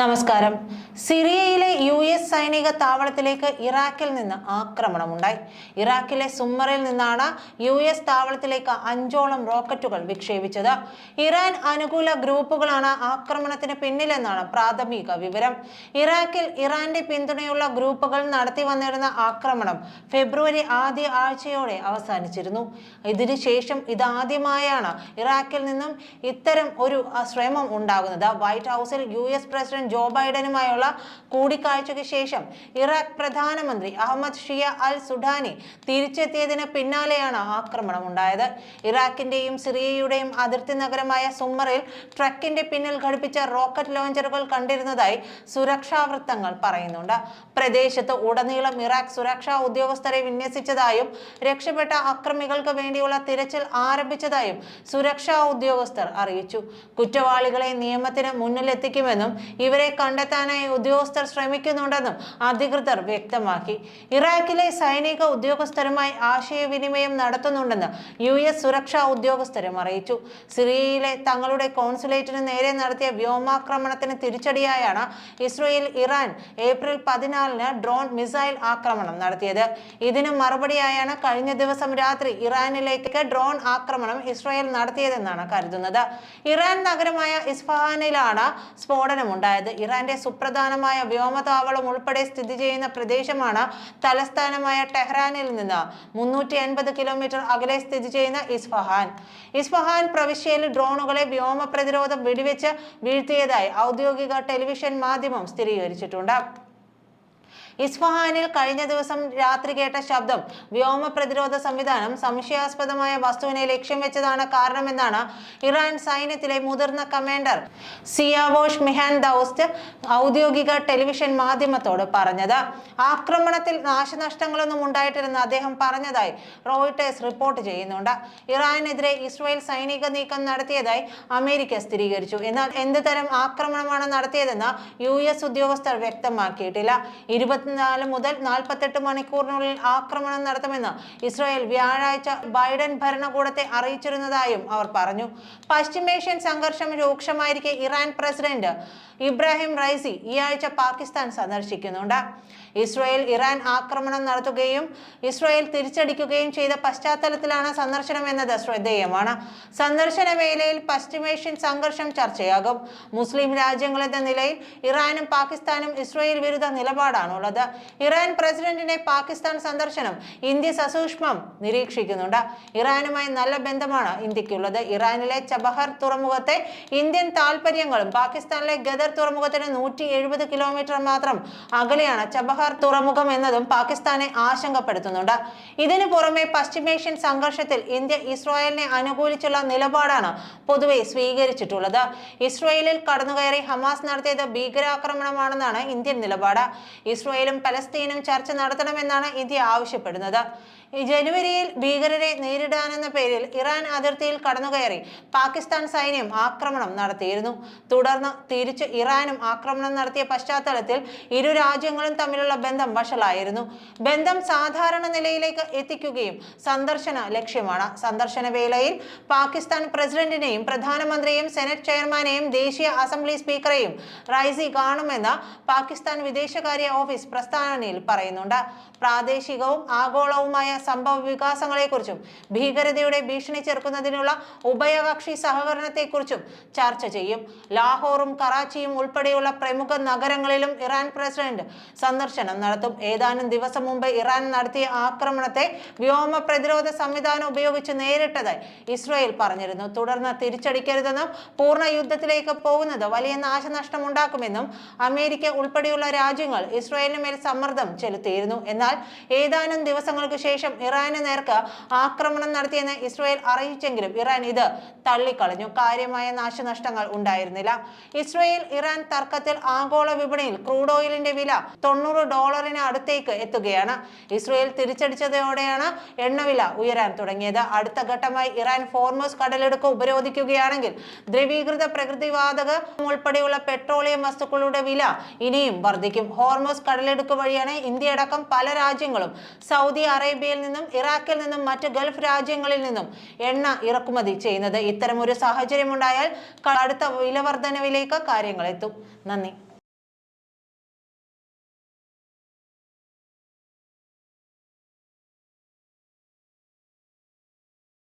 നമസ്കാരം. സിറിയയിലെ U S സൈനിക താവളത്തിലേക്ക് ഇറാഖിൽ നിന്ന് ആക്രമണമുണ്ടായി. ഇറാഖിലെ സുമ്മറിൽ നിന്നാണ് യു എസ് താവളത്തിലേക്ക് അഞ്ചോളം റോക്കറ്റുകൾ വിക്ഷേപിച്ചത്. ഇറാൻ അനുകൂല ഗ്രൂപ്പുകളാണ് ആക്രമണത്തിന് പിന്നിലെന്നാണ് പ്രാഥമിക വിവരം. ഇറാഖിൽ ഇറാന്റെ പിന്തുണയുള്ള ഗ്രൂപ്പുകൾ നടത്തി വന്നിരുന്ന ആക്രമണം ഫെബ്രുവരി ആദ്യ ആഴ്ചയോടെ അവസാനിച്ചിരുന്നു. ഇതിനുശേഷം ഇതാദ്യമായാണ് ഇറാഖിൽ നിന്നും ഇത്തരം ഒരു ശ്രമം ഉണ്ടാകുന്നത്. വൈറ്റ് ഹൗസിൽ യു എസ് പ്രസിഡന്റ് ജോ ബൈഡനുമായുള്ള കൂടിക്കാഴ്ചയ്ക്ക് ശേഷം ഇറാഖ് പ്രധാനമന്ത്രി അഹമ്മദ് ഷിയ അൽ സുഡാനി തിരിച്ചെത്തിയതിന് പിന്നാലെയാണ് ആക്രമണം ഉണ്ടായത് ഇറാഖിന്റെയും സിറിയയുടെയും അതിർത്തി നഗരമായ സുമറിൽ ട്രക്കിന്റെ പിന്നിൽ ഘടിപ്പിച്ച റോക്കറ്റ് ലോഞ്ചറുകൾ കണ്ടിരുന്നതായി സുരക്ഷാ വൃത്തങ്ങൾ പറയുന്നുണ്ട്. പ്രദേശത്ത് ഉടനീളം ഇറാഖ് സുരക്ഷാ ഉദ്യോഗസ്ഥരെ വിന്യസിച്ചതായും രക്ഷപ്പെട്ട അക്രമികൾക്ക് വേണ്ടിയുള്ള തിരച്ചിൽ ആരംഭിച്ചതായും സുരക്ഷാ ഉദ്യോഗസ്ഥർ അറിയിച്ചു. കുറ്റവാളികളെ നിയമത്തിന് മുന്നിലെത്തിക്കുമെന്നും ഇവരെ കണ്ടെത്താനായി ഉദ്യോഗസ്ഥർ ശ്രമിക്കുന്നുണ്ടെന്നും അധികൃതർ വ്യക്തമാക്കി. ഇറാഖിലെ സൈനിക ഉദ്യോഗസ്ഥരുമായി ആശയവിനിമയം നടത്തുന്നുണ്ടെന്ന് യു എസ് സുരക്ഷാ ഉദ്യോഗസ്ഥരും അറിയിച്ചു. സിറിയയിലെ തങ്ങളുടെ കോൺസുലേറ്റിന് നേരെ നടത്തിയ വ്യോമാക്രമണത്തിന് തിരിച്ചടിയായാണ് ഇസ്രയേൽ ഇറാൻ ഏപ്രിൽ പതിനാലിന് ഡ്രോൺ മിസൈൽ ആക്രമണം നടത്തിയത്. ഇതിന് മറുപടിയായാണ് കഴിഞ്ഞ ദിവസം രാത്രി ഇറാനിലേക്ക് ഡ്രോൺ ആക്രമണം ഇസ്രയേൽ നടത്തിയതെന്നാണ് കരുതുന്നത്. ഇറാൻ നഗരമായ ഇസ്ഫഹാനിലാണ് സ്ഫോടനമുണ്ടായത്. ഇറാന്റെ സുപ്രധാനമായ വ്യോമതാവളം ഉൾപ്പെടെ സ്ഥിതി ചെയ്യുന്ന പ്രദേശമാണ് തലസ്ഥാനമായ ടെഹ്റാനിൽ നിന്ന് മുന്നൂറ്റി എൺപത് കിലോമീറ്റർ അകലെ സ്ഥിതി ചെയ്യുന്ന ഇസ്ഫഹാൻ. ഇസ്ഫഹാൻ പ്രവിശ്യയിൽ ഡ്രോണുകളെ വ്യോമ പ്രതിരോധം വെടിവെച്ച് വീഴ്ത്തിയതായി ഔദ്യോഗിക ടെലിവിഷൻ മാധ്യമം സ്ഥിരീകരിച്ചിട്ടുണ്ട്. ഇസ്ഫഹാനിൽ കഴിഞ്ഞ ദിവസം രാത്രി കേട്ട ശബ്ദം വ്യോമ പ്രതിരോധ സംവിധാനം സംശയാസ്പദമായ വസ്തുവിനെ ലക്ഷ്യം വെച്ചതാണ് കാരണമെന്നാണ് ഇറാൻ സൈന്യത്തിലെ മുതിർന്ന കമാൻഡർ സിയാവോഷ് മിഹാൻ ദൌസ്റ്റ് ഔദ്യോഗിക ടെലിവിഷൻ മാധ്യമത്തോട് പറഞ്ഞത്. ആക്രമണത്തിൽ നാശനഷ്ടങ്ങളൊന്നും ഉണ്ടായിട്ടില്ലെന്ന് അദ്ദേഹം പറഞ്ഞതായി റോയിട്ടേഴ്സ് റിപ്പോർട്ട് ചെയ്യുന്നുണ്ട്. ഇറാനെതിരെ ഇസ്രായേൽ സൈനിക നീക്കം നടത്തിയതായി അമേരിക്ക സ്ഥിരീകരിച്ചു. എന്നാൽ എന്ത് തരം ആക്രമണമാണ് നടത്തിയതെന്ന് യു എസ് ഉദ്യോഗസ്ഥർ വ്യക്തമാക്കിയിട്ടില്ല. ഇരുപത്തിനാല് മുതൽ നാൽപ്പത്തെട്ട് മണിക്കൂറിനുള്ളിൽ ആക്രമണം നടത്തുമെന്ന് ഇസ്രായേൽ വ്യാഴാഴ്ച ബൈഡൻ ഭരണകൂടത്തെ അറിയിച്ചിരുന്നതായും അവർ പറഞ്ഞു. പശ്ചിമേഷ്യൻ സംഘർഷം രൂക്ഷമായിരിക്കെ ഇറാൻ പ്രസിഡന്റ് ഇബ്രാഹിം റൈസി ഈ ആഴ്ച പാകിസ്ഥാൻ സന്ദർശിക്കുന്നുണ്ട്. ഇസ്രായേൽ ഇറാൻ ആക്രമണം നടത്തുകയും ഇസ്രായേൽ തിരിച്ചടിക്കുകയും ചെയ്ത പശ്ചാത്തലത്തിലാണ് സന്ദർശനം എന്നത് ശ്രദ്ധേയമാണ്. സന്ദർശന വേളയിൽ പശ്ചിമേഷ്യൻ സംഘർഷം ചർച്ചയാകും. മുസ്ലിം രാജ്യങ്ങളെന്ന നിലയിൽ ഇറാനും പാകിസ്ഥാനും ഇസ്രായേൽ വിരുദ്ധ നിലപാടാണുള്ളത്. ഇറാൻ പ്രസിഡന്റിന്റെ പാകിസ്ഥാൻ സന്ദർശനം ഇന്ത്യ സസൂക്ഷ്മം നിരീക്ഷിക്കുന്നുണ്ട്. ഇറാനുമായി നല്ല ബന്ധമാണ് ഇന്ത്യക്കുള്ളത്. ഇറാനിലെ ചബഹർ തുറമുഖത്തെ ഇന്ത്യൻ താൽപര്യങ്ങളും പാകിസ്ഥാനിലെ ഗദർ തുറമുഖത്തിന് നൂറ്റി കിലോമീറ്റർ മാത്രം അകലെയാണ് ചബഹർ തുറമുഖം എന്നതും പാകിസ്ഥാനെ ആശങ്കപ്പെടുത്തുന്നുണ്ട്. ഇതിനു പുറമെ പശ്ചിമേഷ്യൻ സംഘർഷത്തിൽ ഇന്ത്യ ഇസ്രായേലിനെ അനുകൂലിച്ചുള്ള നിലപാടാണ് പൊതുവെ സ്വീകരിച്ചിട്ടുള്ളത്. ഇസ്രായേലിൽ കടന്നുകയറി ഹമാസ് നടത്തിയത് ഭീകരാക്രമണമാണെന്നാണ് ഇന്ത്യൻ നിലപാട്. ഇസ്രായേലും പലസ്തീനും ചർച്ച നടത്തണമെന്നാണ് ഇന്ത്യ ആവശ്യപ്പെടുന്നത്. ജനുവരിയിൽ ഭീകരരെ നേരിടാനെന്ന പേരിൽ ഇറാൻ അതിർത്തിയിൽ കടന്നുകയറി പാകിസ്ഥാൻ സൈന്യം ആക്രമണം നടത്തിയിരുന്നു. തുടർന്ന് തിരിച്ച് ഇറാനും ആക്രമണം നടത്തിയ പശ്ചാത്തലത്തിൽ ഇരു രാജ്യങ്ങളും തമ്മിലുള്ള ബന്ധം വഷളായിരുന്നു. ബന്ധം സാധാരണ നിലയിലേക്ക് എത്തിക്കുകയും സന്ദർശന ലക്ഷ്യമാണ്. സന്ദർശന വേളയിൽ പാകിസ്ഥാൻ പ്രസിഡന്റിനെയും പ്രധാനമന്ത്രിയെയും സെനറ്റ് ചെയർമാനെയും ദേശീയ അസംബ്ലി സ്പീക്കറെയും റൈസി കാണുമെന്ന് പാകിസ്ഥാൻ വിദേശകാര്യ ഓഫീസ് പ്രസ്താവനയിൽ പറയുന്നുണ്ട്. പ്രാദേശികവും ആഗോളവുമായ സംഭവ വികാസങ്ങളെക്കുറിച്ചും ഭീകരതയുടെ ഭീഷണി ചെറുക്കുന്നതിനുള്ള ഉഭയകക്ഷി സഹകരണത്തെക്കുറിച്ചും ചർച്ച ചെയ്യും. ലാഹോറും കറാച്ചിയും ഉൾപ്പെടെയുള്ള പ്രമുഖ നഗരങ്ങളിലും ഇറാൻ പ്രസിഡന്റ് സന്ദർശനം നടത്തും. ഏതാനും ദിവസം മുമ്പ് ഇറാൻ നടത്തിയ ആക്രമണത്തെ വ്യോമ പ്രതിരോധ സംവിധാനം ഉപയോഗിച്ച് നേരിട്ടതായി ഇസ്രയേൽ പറഞ്ഞിരുന്നു. തുടർന്ന് തിരിച്ചടിക്കരുതെന്നും പൂർണ യുദ്ധത്തിലേക്ക് പോകുന്നത് വലിയ നാശനഷ്ടം ഉണ്ടാക്കുമെന്നും അമേരിക്ക ഉൾപ്പെടെയുള്ള രാജ്യങ്ങൾ ഇസ്രയേലിന് മേൽ സമ്മർദ്ദം ചെലുത്തിയിരുന്നു. എന്നാൽ ഏതാനും ദിവസങ്ങൾക്ക് ശേഷം ഇറാന് നേർക്ക് ആക്രമണം നടത്തിയെന്ന് ഇസ്രായേൽ അറിയിച്ചെങ്കിലും ഇറാൻ ഇത് തള്ളിക്കളഞ്ഞു. കാര്യമായ നാശനഷ്ടങ്ങൾ ഉണ്ടായിരുന്നില്ല. ഇസ്രായേൽ ഇറാൻ തർക്കത്തിൽ ആഗോള വിപണിയിൽ ക്രൂഡ് ഓയിലിന്റെ വില തൊണ്ണൂറ് ഡോളറിന് അടുത്തേക്ക് എത്തുകയാണ്. ഇസ്രായേൽ തിരിച്ചടിച്ചതോടെയാണ് എണ്ണവില ഉയരാൻ തുടങ്ങിയത്. അടുത്ത ഘട്ടമായി ഇറാൻ ഫോർമോസ് കടലെടുക്ക് ഉപരോധിക്കുകയാണെങ്കിൽ ദ്രവീകൃത പ്രകൃതിവാതക ഉൾപ്പെടെയുള്ള പെട്രോളിയം വസ്തുക്കളുടെ വില ഇനിയും വർദ്ധിക്കും. ഹോർമോസ് കടലെടുക്ക് വഴിയാണ് ഇന്ത്യയടക്കം പല രാജ്യങ്ങളും സൗദി അറേബ്യയിൽ നിന്നും ഇറാഖിൽ നിന്നും മറ്റ് ഗൾഫ് രാജ്യങ്ങളിൽ നിന്നും എണ്ണ ഇറക്കുമതി ചെയ്യുന്നത്. ഇത്തരം ഒരു സാഹചര്യം ഉണ്ടായാൽ കടുത്ത വിലവർധനവിലേക്ക് കാര്യങ്ങൾ എത്തും നന്ദി.